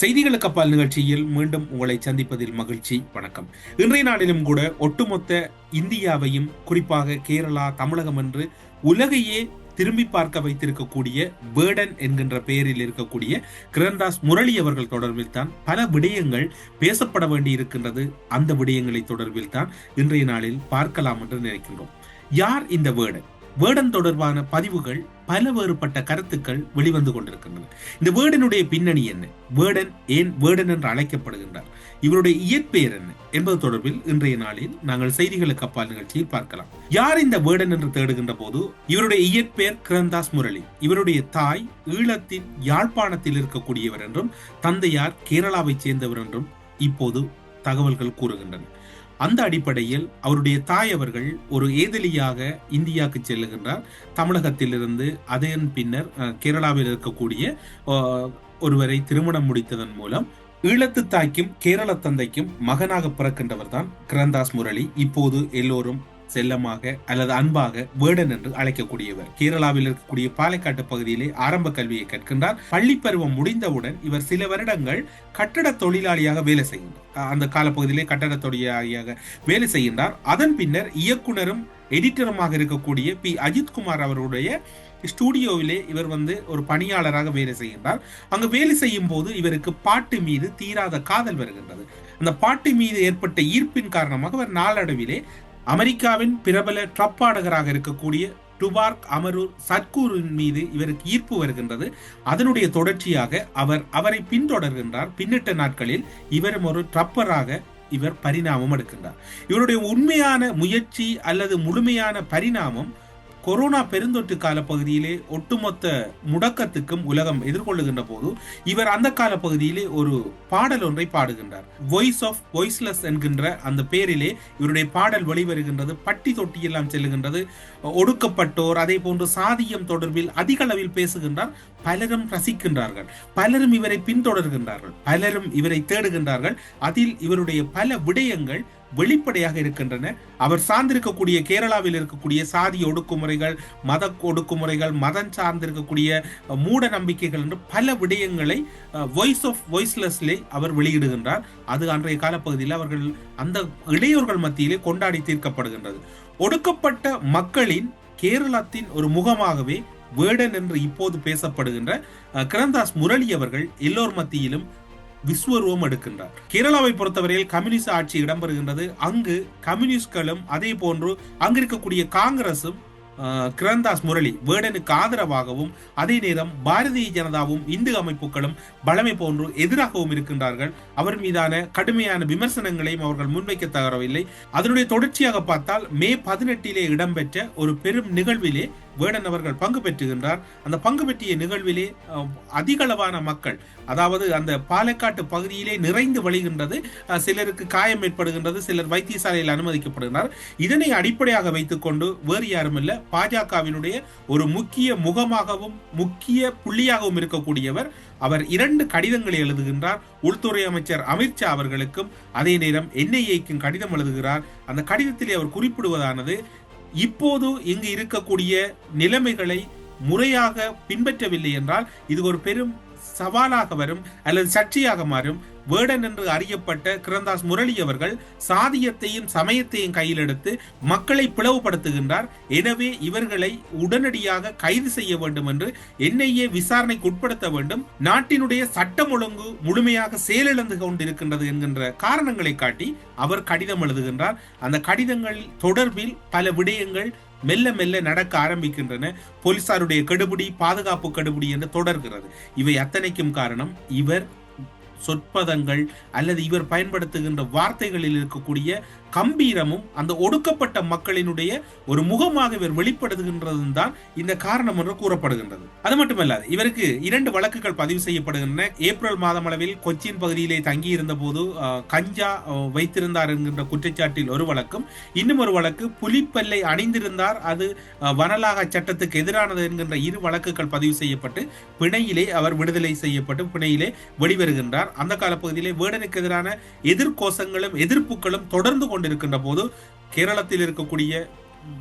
செய்திகளுக்கு அப்பால் நிகழ்ச்சியில் மீண்டும் உங்களை சந்திப்பதில் மகிழ்ச்சி வணக்கம். இன்றைய நாளிலும் கூட ஒட்டுமொத்த இந்தியாவையும் குறிப்பாக கேரளா தமிழகம் என்று உலகையே திரும்பி பார்க்க வைத்திருக்கக்கூடிய பேர்டன் என்கின்ற பெயரில் இருக்கக்கூடிய கிரந்தாஸ் முரளி அவர்கள் தொடர்பில் தான் பல விடயங்கள் பேசப்பட வேண்டி இருக்கின்றது. அந்த விடயங்களை தொடர்பில் தான் இன்றைய நாளில் பார்க்கலாம் என்று நினைக்கின்றோம். யார் இந்த வேர்டன் வேர்டன் தொடர்பான பதிவுகள் பல வேறுபட்ட கருத்துக்கள் வெளிவந்து கொண்டிருக்கின்றன. இந்த வேர்டனுடைய பின்னணி என்ன? வேர்டன் ஏன் வேர்டன் என்று அழைக்கப்படுகின்றார்? இவருடைய இயற்பெயர் என்ன? என்பது தொடர்பில் இன்றைய நாளில் நாங்கள் செய்திகளுக்கு அப்பால் நிகழ்ச்சியில் பார்க்கலாம். யார் இந்த வேர்டன் என்று தேடுகின்ற போது? இவருடைய இயற்பெயர் கிரந்தாஸ் முரளி. இவருடைய தாய் ஈழத்தின் யாழ்ப்பாணத்தில் இருக்கக்கூடியவர் என்றும் தந்தையார் கேரளாவைச் சேர்ந்தவர் என்றும் இப்போது தகவல்கள் கூறுகின்றன. அந்த அடிப்படையில் அவருடைய தாய் அவர்கள் ஒரு ஏதிலியாக இந்தியாவுக்கு செல்லுகின்றார். தமிழகத்திலிருந்து அதன் பின்னர் கேரளாவில் இருக்கக்கூடிய ஒருவரை திருமணம் முடித்ததன் மூலம் ஈழத்து தாய்க்கும் கேரள தந்தைக்கும் மகனாக பிறக்கின்றவர் தான் கிரந்தாஸ் முரளி. இப்போது எல்லோரும் செல்லமாக அல்லது அன்பாக வேடன் என்று அழைக்கக்கூடியவர். கேரளாவில் இருக்கக்கூடிய பாலைக்காட்டு பகுதியிலே ஆரம்ப கல்வியை கற்கின்றார். பள்ளி பருவம் முடிந்தவுடன் இவர் சில வருடங்கள் கட்டட தொழிலாளியாக வேலை செய்கின்றார். அந்த காலப்பகுதியிலே கட்டட தொழிலாளியாக வேலை செய்கின்றார். அதன் பின்னர் இயக்குனரும் எடிட்டருமாக இருக்கக்கூடிய பி. அஜித்குமார் அவருடைய ஸ்டூடியோவிலே இவர் வந்து ஒரு பணியாளராக வேலை செய்கின்றார். அங்கு வேலை செய்யும் போது இவருக்கு பாட்டு மீது தீராத காதல் வருகின்றது. அந்த பாட்டு மீது ஏற்பட்ட ஈர்ப்பின் காரணமாக அவர் நாளடைவிலே அமெரிக்காவின் பிரபல ட்ரப் பாடகராக இருக்கக்கூடிய டுபார்க் அமரூர் சத்கூரின் மீது இவருக்கு ஈர்ப்பு வருகின்றது. அதனுடைய தொடர்ச்சியாக அவர் அவரை பின்தொடர்கின்றார். பின்னிட்ட நாட்களில் இவரும் ஒரு ட்ரப்பராக இவர் பரிணாமம் எடுக்கின்றார். இவருடைய உண்மையான முயற்சி அல்லது முழுமையான பரிணாமம் கொரோனா பெருந்தொற்று காலப்பகுதியிலே ஒட்டுமொத்த முடக்கத்துக்கும் உலகம் எதிர்கொள்ளுகின்ற போது இவர் அந்த கால பகுதியிலே ஒரு பாடல் ஒன்றை பாடுகின்றார். வாய்ஸ் ஆஃப் வாய்ஸ்லெஸ் என்கின்ற அந்த பேரிலே இவருடைய பாடல் வெளிவருகின்றது பட்டி தொட்டி எல்லாம் செல்லுகின்றது ஒடுக்கப்பட்டோர் அதே போன்று சாதியம் தொடர்பில் அதிக அளவில் பேசுகின்றார் பலரும் ரசிக்கின்றார்கள். பலரும் இவரை பின்தொடர்கின்றார்கள் பலரும் இவரை தேடுகின்றார்கள். அதில் இவருடைய பல விடயங்கள் வெளிப்படையாக இருக்கின்றன. அவர் சார்ந்திருக்கக்கூடிய கேரளாவில் இருக்கக்கூடிய சாதி ஒடுக்குமுறைகள் மத ஒடுக்குமுறைகள் மதம் சார்ந்திருக்கக்கூடிய மூட நம்பிக்கைகள் என்று பல விடயங்களை வாய்ஸ் ஆஃப் வாய்ஸ்லெஸ்லே அவர் வெளியிடுகின்றார். அது அன்றைய காலப்பகுதியில் அவர்கள் அந்த இளையோர்கள் மத்தியிலே கொண்டாடி தீர்க்கப்படுகின்றது. ஒடுக்கப்பட்ட மக்களின் கேரளத்தின் ஒரு முகமாகவே வேடன் என்று இப்போது பேசப்படுகின்ற கிரந்தாஸ் முரளி அவர்கள் எல்லோர் மத்தியிலும் விஸ்வரூபம் எடுக்கின்றார். கேரளாவை பொறுத்தவரையில் கம்யூனிஸ்ட் ஆட்சி இடம்பெறுகின்றது. அங்கு கம்யூனிஸ்ட்களும் அதே போன்று அங்கு இருக்கக்கூடிய காங்கிரசும் கிரந்தாஸ் முரளி வேடனுக்கு ஆதரவாகவும் அதே நேரம் பாரதிய ஜனதாவும் இந்து அமைப்புகளும் பலமை போன்று எதிராகவும் இருக்கின்றார்கள். அவர் மீதான கடுமையான விமர்சனங்களையும் அவர்கள் முன்வைக்க தகரவில்லை அதனுடைய தொடர்ச்சியாக பார்த்தால் மே பதினெட்டிலே இடம்பெற்ற ஒரு பெரும் நிகழ்விலே வேடன் அவர்கள் பங்கு பெற்றுகின்றார். அந்த பங்கு பெற்றிய நிகழ்விலே அதிகளவான மக்கள் அதாவது அந்த பாலக்காட்டு பகுதியிலே நிறைந்து வழிகின்றது சிலருக்கு காயம் ஏற்படுகின்றது சிலர் வைத்தியசாலையில் அனுமதிக்கப்படுகின்றனர் இதனை அடிப்படையாக வைத்துக்கொண்டு வேறு யாருமல்ல பாஜகவினுடைய ஒரு முக்கிய முகமாகவும் முக்கிய புள்ளியாகவும் இருக்கக்கூடியவர் அவர் இரண்டு கடிதங்களை எழுதுகின்றார். உள்துறை அமைச்சர் அமித்ஷா அவர்களுக்கும் அதே நேரம் என்ஐஏக்கும் கடிதம் எழுதுகிறார். அந்த கடிதத்திலே அவர் குறிப்பிடுவதானது இப்போது இங்கு இருக்கக்கூடிய நிலைமைகளை முறையாக பின்பற்றவில்லை என்றால் இது ஒரு பெரும் சவாலாக வரும் அல்லது சர்ச்சையாக மாறும். வேடன் என்று அறியப்பட்ட கிரந்தாஸ் முரளி அவர்கள் சாதியத்தையும் சமயத்தையும் கையில் எடுத்து மக்களை பிளவுபடுத்துகின்றார். எனவே இவர்களை உடனடியாக கைது செய்ய வேண்டும் என்று என்ஐஏ விசாரணைக்கு உட்படுத்த வேண்டும். நாட்டினுடைய சட்டம் ஒழுங்கு முழுமையாக செயலிழந்து கொண்டிருக்கின்றது என்கின்ற காரணங்களை காட்டி அவர் கடிதம் எழுதுகின்றார். அந்த கடிதங்கள் தொடர்பில் பல விடயங்கள் மெல்ல மெல்ல நடக்க ஆரம்பிக்கின்றன. போலீசாருடைய கெடுபிடி பாதுகாப்பு கெடுபிடி என்று தொடர்கிறது. இவை அத்தனைக்கும் காரணம் இவர் சொற்பதங்கள் அல்லது இவர் பயன்படுத்துகின்ற வார்த்தைகளில் இருக்கக்கூடிய கம்பீரமும் அந்த ஒடுக்கப்பட்ட மக்களினுடைய ஒரு முகமாக இவர் வெளிப்படுத்துகின்றதும் தான் இந்த காரணம் என்று கூறப்படுகின்றது. அது மட்டுமல்லாது இவருக்கு இரண்டு வழக்குகள் பதிவு செய்யப்படுகின்றன. ஏப்ரல் மாதம் அளவில் கொச்சின் பகுதியிலே தங்கியிருந்த போது கஞ்சா வைத்திருந்தார் என்கின்ற குற்றச்சாட்டில் ஒரு வழக்கும் இன்னும் ஒரு வழக்கு புலிப்பல்லை அணிந்திருந்தார் அது வனலாக சட்டத்துக்கு எதிரானது என்கின்ற இரு வழக்குகள் பதிவு செய்யப்பட்டு பிணையிலே அவர் விடுதலை செய்யப்பட்டு பிணையிலே வெளிவருகின்றார். அந்த காலப்பகுதியிலே வேடனுக்கு எதிரான எதிர்கோசங்களும் எதிர்ப்புகளும் தொடர்ந்து கொண்டு கொண்டிருக்கின்ற போது கேரளத்தில் இருக்கக்கூடிய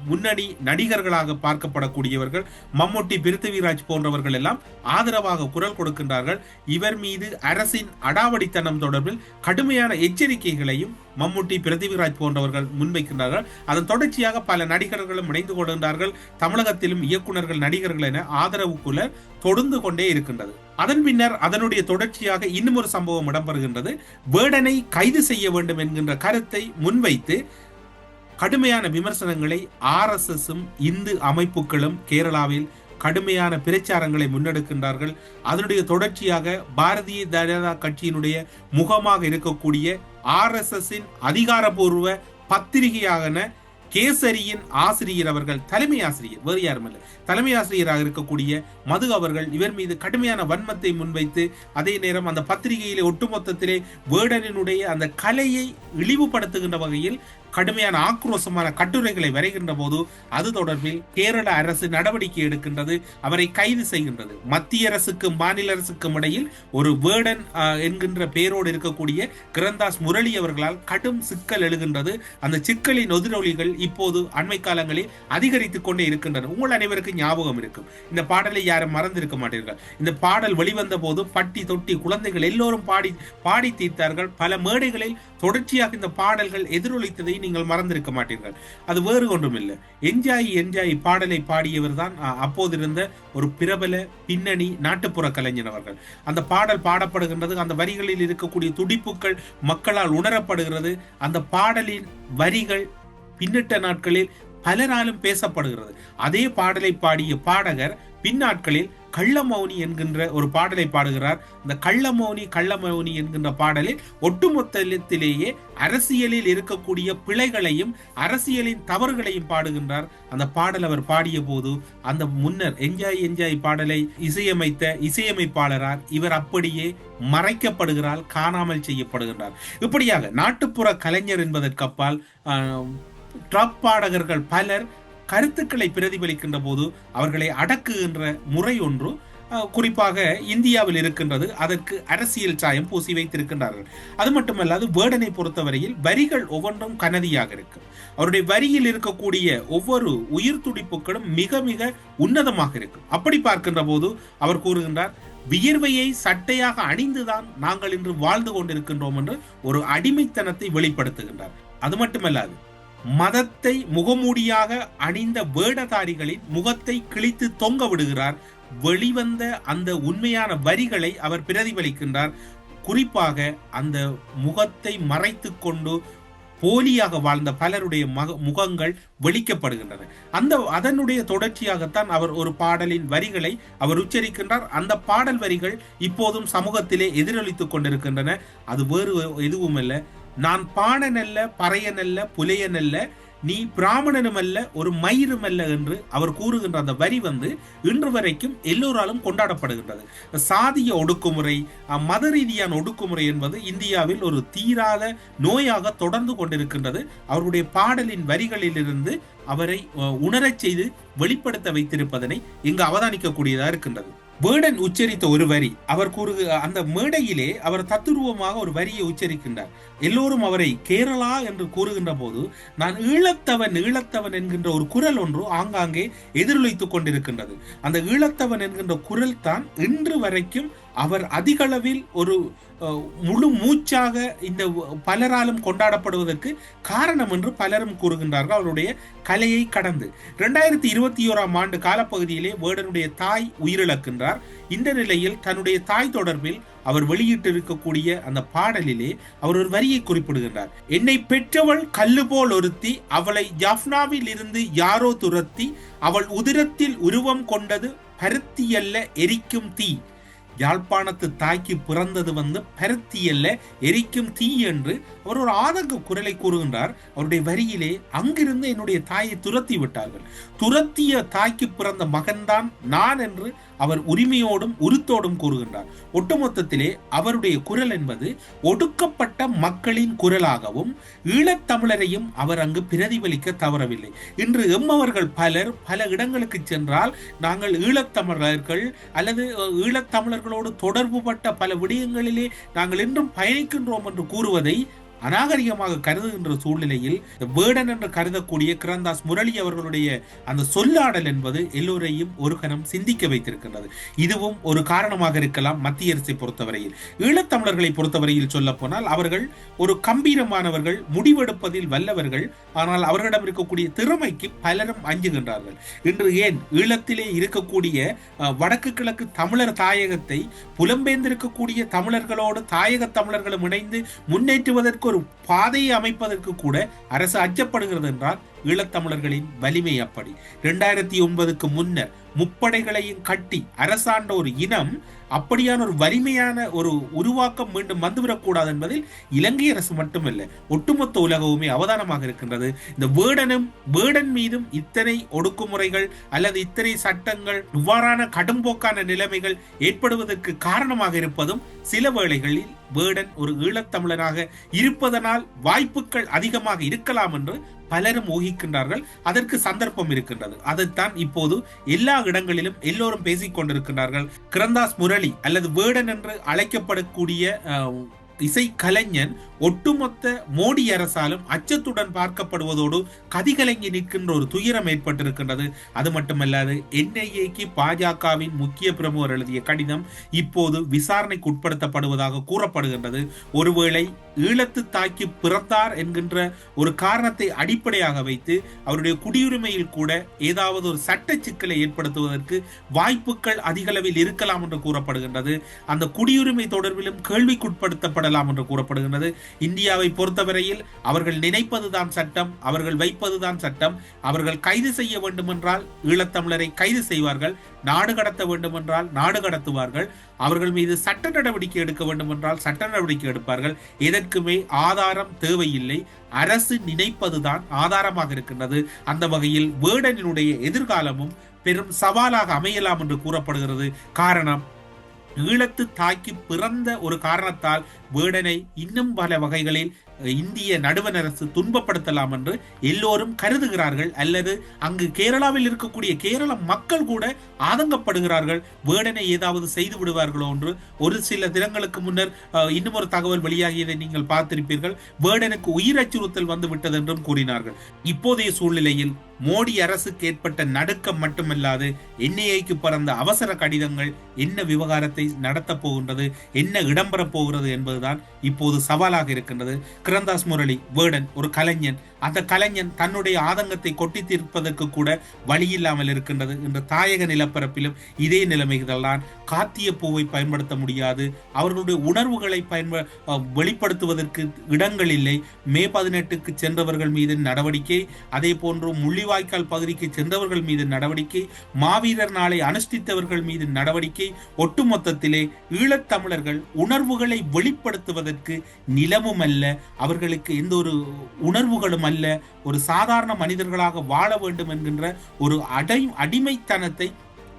முன்னணி நடிகர்களாக பார்க்கப்படக்கூடியவர்கள் மம்முட்டி பிருத்திவிராஜ் போன்றவர்கள் எல்லாம் ஆதரவாக குரல் கொடுக்கின்றார்கள். இவர் மீது அரசின் அடாவடித்தனம் தொடர்பில் கடுமையான எச்சரிக்கைகளையும் மம்முட்டி பிருத்திவிராஜ் போன்றவர்கள் முன்வைக்கின்றார்கள். அதன் தொடர்ச்சியாக பல நடிகர்களும் இணைந்து கொள்கின்றார்கள் தமிழகத்திலும் இயக்குநர்கள் நடிகர்கள் என ஆதரவு குரல் தொடர்ந்து கொண்டே இருக்கின்றது. அதன் பின்னர் அதனுடைய தொடர்ச்சியாக இன்னும் ஒரு சம்பவம் இடம்பெறுகின்றது. வேடனை கைது செய்ய வேண்டும் என்கின்ற கருத்தை முன்வைத்து கடுமையான விமர்சனங்களை ஆர்எஸ்எஸும் இந்து அமைப்புகளும் கேரளாவில் கடுமையான பிரச்சாரங்களை முன்னெடுக்கின்றார்கள். அதனுடைய தொடர்ச்சியாக பாரதிய ஜனதா கட்சியினுடைய முகமாக இருக்கக்கூடிய ஆர்எஸ்எஸின் அதிகாரபூர்வ பத்திரிகையான கேசரியின் ஆசிரியர் அவர்கள் தலைமை ஆசிரியர் வேறு யாருமல்ல தலைமை ஆசிரியராக இருக்கக்கூடிய மது அவர்கள் இவர் மீது கடுமையான வன்மத்தை முன்வைத்து அதே நேரம் அந்த பத்திரிகையிலே ஒட்டுமொத்தத்திலே வேடனினுடைய அந்த கலையை இழிவுபடுத்துகின்ற வகையில் கடுமையான ஆக்ரோஷமான கட்டுரைகளை வரைகின்ற போது அது தொடர்பில் கேரள அரசு நடவடிக்கை எடுக்கின்றது அவரை கைது செய்கின்றது. மத்திய அரசுக்கும் மாநில அரசுக்கும் இடையில் ஒரு வேர்டன் என்கின்ற பெயரோடு இருக்கக்கூடிய கிரந்தாஸ் முரளி அவர்களால் கடும் சிக்கல் எழுகின்றது. அந்த சிக்கலின் எதிரொலிகள் இப்போது அண்மை காலங்களில் அதிகரித்துக் கொண்டே இருக்கின்றன. உங்கள் அனைவருக்கும் ஞாபகம் இருக்கும். இந்த பாடலை யாரும் மறந்திருக்க மாட்டீர்கள். இந்த பாடல் வெளிவந்த போது பட்டி தொட்டி குழந்தைகள் எல்லோரும் பாடி பாடி தீர்த்தார்கள். பல மேடைகளில் தொடர்ச்சியாக இந்த பாடல்கள் எதிரொலித்ததை நீங்கள் மறந்திருக்க மாட்டீர்கள். அது வேறு ஒன்றும் இல்லை என்ஜாய் என்ஜாய் பாடலை பாடியவர் தான் அப்போதிருந்த ஒரு பிரபல பின்னணி நாட்டுப்புற கலைஞர் அவர்கள். அந்த பாடல் பாடப்படுகின்றது அந்த வரிகளில் இருக்கக்கூடிய துடிப்புகள் மக்களால் உணரப்படுகிறது. அந்த பாடலின் வரிகள் பின்னிட்ட நாட்களில் பலராலும் பேசப்படுகிறது. அதே பாடலை பாடிய பாடகர் பின்னாட்களில் கள்ளமௌனி என்கின்ற ஒரு பாடலை பாடுகிறார். இந்த கள்ளமௌனி கள்ளமௌனி என்கின்ற பாடலில் ஒட்டுமொத்தத்திலேயே அரசியலில் இருக்கக்கூடிய பிழைகளையும் அரசியலின் தவறுகளையும் பாடுகின்றார். அந்த பாடல் அவர் பாடிய போது அந்த முன்னர் என்ஜாய் என்ஜாய் பாடலை இசையமைத்த இசையமைப்பாளரார் இவர் அப்படியே மறைக்கப்படுகிறார் காணாமல் செய்யப்படுகின்றார். இப்படியாக நாட்டுப்புற கலைஞர் என்பதற்கு அப்பால் ட்ரப் பாடகர்கள் பலர் கருத்துக்களை பிரதிபலிக்கின்ற போது அவர்களை அடக்குகின்ற முறை ஒன்று குறிப்பாக இந்தியாவில் இருக்கின்றது. அதற்கு அரசியல் சாயம் பூசி வைத்திருக்கின்றார்கள். அது மட்டுமல்லாது வேர்டனை பொறுத்தவரையில் வரிகள் ஒவ்வொன்றும் கனதியாக இருக்கும் அவருடைய வரியில் இருக்கக்கூடிய ஒவ்வொரு உயிர் துடிப்புகளும் மிக மிக உன்னதமாக இருக்கும் அப்படி பார்க்கின்ற போது அவர் கூறுகின்றார் வியர்வையை சட்டையாக அணிந்துதான் நாங்கள் இன்று வாழ்ந்து கொண்டிருக்கின்றோம் என்று ஒரு அடிமைத்தனத்தை வெளிப்படுத்துகின்றார். அது மட்டுமல்லாது மதத்தை முகமூடியாக அணிந்த வேடதாரிகளின் முகத்தை கிழித்து தொங்க விடுகிறார். வெளிவந்த அந்த உண்மையான வரிகளை அவர் பிரதிபலிக்கின்றார். குறிப்பாக அந்த முகத்தை மறைத்து கொண்டு போலியாக வாழ்ந்த பலருடைய மக முகங்கள் வெளிக்கப்படுகின்றன அந்த அதனுடைய தொடர்ச்சியாகத்தான் அவர் ஒரு பாடலின் வரிகளை அவர் உச்சரிக்கின்றார். அந்த பாடல் வரிகள் இப்போதும் சமூகத்திலே எதிரொலித்துக் கொண்டிருக்கின்றன. அது வேறு எதுவும் அல்ல நான் அல்ல பறையனல்ல புலையனல்ல நீ பிராமணனும் அல்ல ஒரு மயிரும் அல்ல என்று அவர் கூறுகின்ற அந்த வரி வந்து இன்று வரைக்கும் எல்லோராலும் கொண்டாடப்படுகின்றது. சாதிய ஒடுக்குமுறை மத ரீதியான ஒடுக்குமுறை என்பது இந்தியாவில் ஒரு தீராத நோயாக தொடர்ந்து கொண்டிருக்கின்றது. அவருடைய பாடலின் வரிகளிலிருந்து அவரை உணரச் செய்து வெளிப்படுத்த வைத்திருப்பதனை இங்கு அவதானிக்கக்கூடியதாக இருக்கின்றது. வேடன் உச்சரித்த ஒரு வரி. அவர் கூறுக அந்த மேடையிலே அவர் தத்துருவமாக ஒரு வரியை உச்சரிக்கின்றார். எல்லோரும் அவரை கேரளா என்று கூறுகின்ற போது நான் ஈழத்தவன் ஈழத்தவன் என்கின்ற ஒரு குரல் ஒன்று ஆங்காங்கே எதிரொலித்துக் கொண்டிருக்கின்றது. அந்த ஈழத்தவன் என்கின்ற குரல் தான் இன்று வரைக்கும் அவர் அதிகளவில் ஒரு முழு மூச்சாக இந்த பலராலும் கொண்டாடப்படுவதற்கு காரணம் என்று பலரும் கூறுகின்றார்கள். அவருடைய கலையை கடந்து இரண்டாயிரத்தி இருபத்தி ஓராம் ஆண்டு காலப்பகுதியிலே வேடனுடைய தாய் உயிரிழக்கின்றார். இந்த நிலையில் தன்னுடைய தாய் தொடர்பில் அவர் வெளியிட்டிருக்கக்கூடிய அந்த பாடலிலே அவர் ஒரு வரியை குறிப்பிடுகின்றார். என்னை பெற்றவள் கல்லு போல் ஒருத்தி அவளை ஜாஃப்னாவில் இருந்து யாரோ துரத்தி அவள் உதிரத்தில் உருவம் கொண்டது பருத்தி அல்ல எரிக்கும் தீ. யாழ்ப்பாணத்து தாய்க்கு பிறந்தது வந்து பருத்தி அல்ல எரிக்கும் தீ என்று அவர் ஒரு ஆதங்க குரலை கூறுகின்றார். அவருடைய வரியிலே அங்கிருந்து என்னுடைய தாயை துரத்தி விட்டார்கள். துரத்திய தாய்க்கு பிறந்த மகன்தான் நான் என்று அவர் உரிமையோடும் உருத்தோடும் கூறுகின்றார். ஒட்டுமொத்தத்திலே அவருடைய குரல் என்பது ஒடுக்கப்பட்ட மக்களின் குரலாகவும் ஈழத்தமிழரையும் அவர் அங்கு பிரதிபலிக்க தவறவில்லை. இன்று எம்மவர்கள் பலர் பல இடங்களுக்கு சென்றால் நாங்கள் ஈழத்தமிழர்கள் அல்லது ஈழத்தமிழர்களோடு தொடர்பு தொடர்புபட்ட பல விடயங்களிலே நாங்கள் இன்றும் பயணிக்கின்றோம் என்று கூறுவதை அநாகரிகமாக கருதுகின்ற சூழ்நிலையில் வேடன் என்று கருதக்கூடிய கிரந்தாஸ் முரளி அவர்களுடைய அந்த சொல்லாடல் என்பது எல்லோரையும் ஒரு கணம் சிந்திக்க வைத்திருக்கின்றது. இதுவும் ஒரு காரணமாக இருக்கலாம் மத்திய அரசை பொறுத்தவரையில். ஈழத்தமிழர்களை பொறுத்தவரையில் சொல்ல போனால் அவர்கள் ஒரு கம்பீரமானவர்கள் முடிவெடுப்பதில் வல்லவர்கள். ஆனால் அவர்களிடம் இருக்கக்கூடிய திறமைக்கு பலரும் அஞ்சுகின்றார்கள். இன்று ஏன் ஈழத்திலே இருக்கக்கூடிய வடக்கு கிழக்கு தமிழர் தாயகத்தை புலம்பெயர்ந்திருக்கக்கூடிய தமிழர்களோடு தாயக தமிழர்களும் இணைந்து முன்னேற்றுவதற்கு ஒரு பாதையை அமைப்பதற்கு கூட அரசு அச்சப்படுகிறது என்றால் ஈழத்தமிழர்களின் வலிமை அப்படி. இரண்டாயிரத்தி ஒன்பதுக்கு முன்னர் முப்படைகளையும் கட்டி அரசாண்ட ஒரு இனம் அப்படியான ஒரு வலிமையான ஒரு உருவாக்கம் மீண்டும் வந்துவிடக்கூடாது என்பதில் இலங்கை அரசு மட்டுமல்ல ஒட்டுமொத்த உலகவுமே அவதானமாக இருக்கின்றது. இந்த வேடனும் வேடன் மீதும் இத்தனை ஒடுக்குமுறைகள் அல்லது இத்தனை சட்டங்கள் இவ்வாறான கடும்போக்கான நிலைமைகள் ஏற்படுவதற்கு காரணமாக இருப்பதும் சில வேளைகளில் வேடன் ஒரு ஈழத்தமிழனாக இருப்பதனால் வாய்ப்புகள் அதிகமாக இருக்கலாம் என்று பலரும் ஊகிக்கின்றார்கள். அதற்கு சந்தர்ப்பம் இருக்கின்றது. அதைத்தான் இப்போது எல்லா இடங்களிலும் எல்லோரும் பேசிக் கொண்டிருக்கின்றார்கள். கிரந்தாஸ் முரளி அல்லது வேடன் என்று அழைக்கப்படக்கூடிய இசை கலைஞன் ஒட்டுமொத்த மோடி அரசாலும் அச்சத்துடன் பார்க்கப்படுவதோடு கதிகலங்கி நிற்கின்ற ஒரு துயரம் ஏற்பட்டிருக்கின்றது. அது மட்டுமல்லாது என்ஐஏக்கு பாஜகவின் முக்கிய பிரமுகர் எழுதிய கடிதம் இப்போது விசாரணைக்கு உட்படுத்தப்படுவதாக கூறப்படுகின்றது. ஒருவேளை ஈழத்து தாக்கி பிறந்தார் என்கின்ற ஒரு காரணத்தை அடிப்படையாக வைத்து அவருடைய குடியுரிமையில் கூட ஏதாவது ஒரு சட்ட சிக்கலை ஏற்படுத்துவதற்கு வாய்ப்புகள் அதிகளவில் இருக்கலாம் என்று கூறப்படுகின்றது. அந்த குடியுரிமை தொடர்பிலும் கேள்விக்குட்படுத்தப்படலாம் என்று கூறப்படுகின்றது. இந்தியாவை பொறுத்தவரையில் அவர்கள் நினைப்பதுதான் சட்டம் அவர்கள் வைப்பதுதான் சட்டம் அவர்கள் கைது செய்ய வேண்டுமென்றால் ஈழத்தமிழரை கைது செய்வார்கள் நாடு கடத்த வேண்டுமென்றால் நாடு கடத்துவார்கள் அவர்கள் மீது சட்ட நடவடிக்கை எடுக்க வேண்டுமென்றால் சட்ட நடவடிக்கை எடுப்பார்கள் எதற்குமே ஆதாரம் தேவையில்லை. அரசு நினைப்பதுதான் ஆதாரமாக இருக்கின்றது. அந்த வகையில் வேடனினுடைய எதிர்காலமும் பெரும் சவாலாக அமையலாம் என்று கூறப்படுகிறது. காரணம் ஈழத்து தாக்கி பிறந்த ஒரு காரணத்தால் வேடனை இன்னும் பல வகைகளில் இந்திய நடுவண் அரசு துன்பப்படுத்தலாம் என்று எல்லோரும் கருதுகிறார்கள். அல்லது அங்கு கேரளாவில் இருக்கக்கூடிய கேரள மக்கள் கூட ஆதங்கப்படுகிறார்கள். வேடனை ஏதாவது செய்து விடுவார்களோ என்று ஒரு சில தினங்களுக்கு முன்னர் இன்னும் ஒரு தகவல் வெளியாகியதை நீங்கள் பார்த்திருப்பீர்கள். வேடனுக்கு உயிர் அச்சுறுத்தல் வந்து விட்டது என்றும் கூறினார்கள். இப்போதைய சூழ்நிலையில் மோடி அரசுக்கு ஏற்பட்ட நடுக்கம் மட்டுமல்லாது என்ஐஏக்கு பறந்த அவசர கடிதங்கள் என்ன விவகாரத்தை நடத்தப் போகின்றது என்ன இடம்பெறப் போகிறது என்பதுதான் இப்போது சவாலாக இருக்கின்றது. கிரந்தாஸ் முரளி வேடன் ஒரு கலைஞன் அந்த கலைஞன் தன்னுடைய ஆதங்கத்தை கொட்டி தீர்ப்பதற்கு கூட வழியில்லாமல் இருக்கின்றது. என்ற தாயக நிலப்பரப்பிலும் இதே நிலைமைகள்தான் காத்திய பூவை பயன்படுத்த முடியாது. அவர்களுடைய உணர்வுகளை பயன்ப வெளிப்படுத்துவதற்கு இடங்கள் இல்லை. மே பதினெட்டுக்கு சென்றவர்கள் மீது நடவடிக்கை அதே போன்று முள்ளிவாய்க்கால் பகுதிக்கு சென்றவர்கள் மீது நடவடிக்கை மாவீரர் நாளை அனுஷ்டித்தவர்கள் மீது நடவடிக்கை ஒட்டுமொத்தத்திலே ஈழத்தமிழர்கள் உணர்வுகளை வெளிப்படுத்துவதற்கு நிலமும் அல்ல. அவர்களுக்கு எந்த ஒரு உணர்வுகளும் அல்ல ஒரு சாதாரண மனிதர்களாக வாழ வேண்டும் என்கின்ற ஒரு அடை அடிமைத்தனத்தை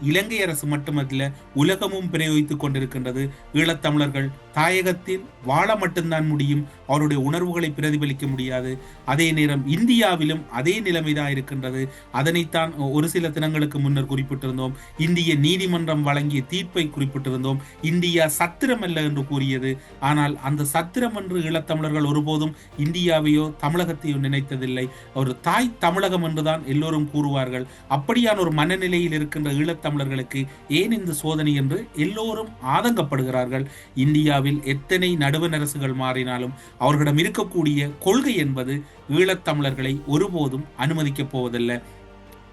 இலங்கை அரசு மட்டுமல்ல உலகமும் பிரயோகித்துக் கொண்டிருக்கின்றது. ஈழத்தமிழர்கள் தாயகத்தில் வாழ மட்டும்தான் முடியும். அவருடைய உணர்வுகளை பிரதிபலிக்க முடியாது. அதே நேரம் இந்தியாவிலும் அதே நிலைமைதான் இருக்கின்றது. அதனைத்தான் ஒரு சில தினங்களுக்கு முன்னர் குறிப்பிட்டிருந்தோம். இந்திய நீதிமன்றம் வழங்கிய தீர்ப்பை குறிப்பிட்டிருந்தோம். இந்தியா சத்திரம் அல்ல என்று கூறியது. ஆனால் அந்த சத்திரம் என்று ஈழத்தமிழர்கள் ஒருபோதும் இந்தியாவையோ தமிழகத்தையோ நினைத்ததில்லை. ஒரு தாய் தமிழகம் என்றுதான் எல்லோரும் கூறுவார்கள். அப்படியான ஒரு மனநிலையில் இருக்கின்ற தமிழர்களுக்கு ஏன் இந்த சோதனை என்று எல்லோரும் ஆதங்கப்படுகிறார்கள். இந்தியாவில் எத்தனை நடுவண் அரசுகள் மாறினாலும் அவர்களிடம் இருக்கக்கூடிய கொள்கை என்பது ஈழத்தமிழர்களை ஒருபோதும் அனுமதிக்கப் போவதில்லை.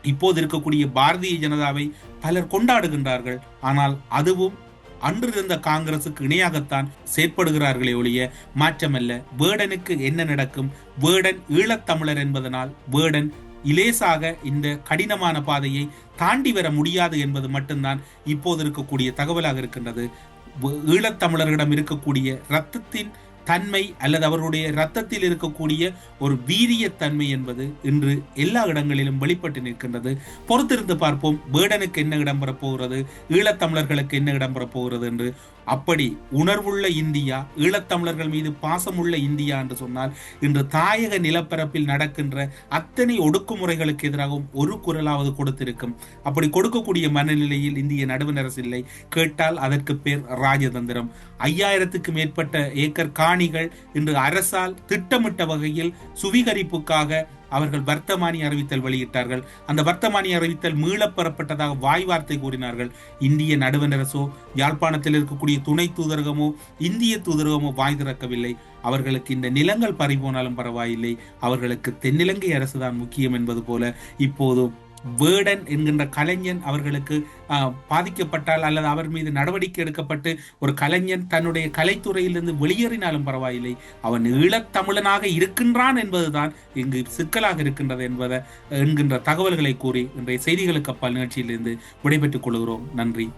இப்போது இருக்கக்கூடிய பாரதிய ஜனதாவை பலர் கொண்டாடுகின்றார்கள். ஆனால் அதுவும் அன்றிருந்த காங்கிரசுக்கு இணையாகத்தான் செயற்படுகிறார்களே ஒழிய மாற்றமல்ல. வேடனுக்கு என்ன நடக்கும்? வேடன் ஈழத்தமிழர் என்பதனால் வேடன் இலேசாக இந்த கடினமான பாதையை தாண்டி வர முடியாது என்பது மட்டும்தான் இப்போது இருக்கக்கூடிய தகவலாக இருக்கின்றது. ஈழத்தமிழர்களிடம் இருக்கக்கூடிய இரத்தத்தின் தன்மை அல்லது அவர்களுடைய இரத்தத்தில் இருக்கக்கூடிய ஒரு வீரியத்தன்மை என்பது இன்று எல்லா இடங்களிலும் வெளிப்பட்டு நிற்கின்றது. பொறுத்திருந்து பார்ப்போம் வேடனுக்கு என்ன இடம் பெறப்போகிறது ஈழத்தமிழர்களுக்கு என்ன இடம் பெறப்போகிறது என்று அப்படி உணர்வுள்ள இந்தியா ஈழத்தமிழர்கள் மீது பாசமுள்ள இந்தியா என்று சொன்னால் இன்று தாயக நிலப்பரப்பில் நடக்கின்ற அத்தனை ஒடுக்குமுறைகளுக்கு எதிராகவும் ஒரு குரலாவது கொடுத்திருக்கும். அப்படி கொடுக்கக்கூடிய மனநிலையில் இந்திய நடுவண் அரசு இல்லை. கேட்டால் அதற்கு பேர் ராஜதந்திரம். ஐயாயிரத்துக்கு மேற்பட்ட ஏக்கர் காணிகள் இன்று அரசால் திட்டமிட்ட வகையில் சுவீகரிப்புக்காக அவர்கள் வர்த்தமானி அறிவித்தல் வெளியிட்டார்கள். அந்த வர்த்தமானி அறிவித்தல் மீளப் பெறப்பட்டதாக வாய் வார்த்தை கூறினார்கள். இந்திய நடுவணரசோ யாழ்ப்பாணத்தில் இருக்கக்கூடிய துணை தூதரகமோ இந்திய தூதரகமோ வாய் திறக்கவில்லை. அவர்களுக்கு இந்த நிலங்கள் பறிபோனாலும் பரவாயில்லை. அவர்களுக்கு தென்னிலங்கை அரசுதான் முக்கியம் என்பது போல இப்போது வேடன் என்கின்ற கலைஞன் அவர்களுக்கு பாதிக்கப்பட்டால் அல்லது அவர் மீது நடவடிக்கை எடுக்கப்பட்டு ஒரு கலைஞன் தன்னுடைய கலைத்துறையிலிருந்து வெளியேறினாலும் பரவாயில்லை. அவன் ஈழத்தமிழனாக இருக்கின்றான் என்பதுதான் இங்கு சிக்கலாக இருக்கின்றது என்பதை என்கின்ற தகவல்களை கூறி இன்றைய செய்திகளுக்கு அப்பால் நிகழ்ச்சியிலிருந்து விடைபெற்றுக் கொள்கிறோம். நன்றி.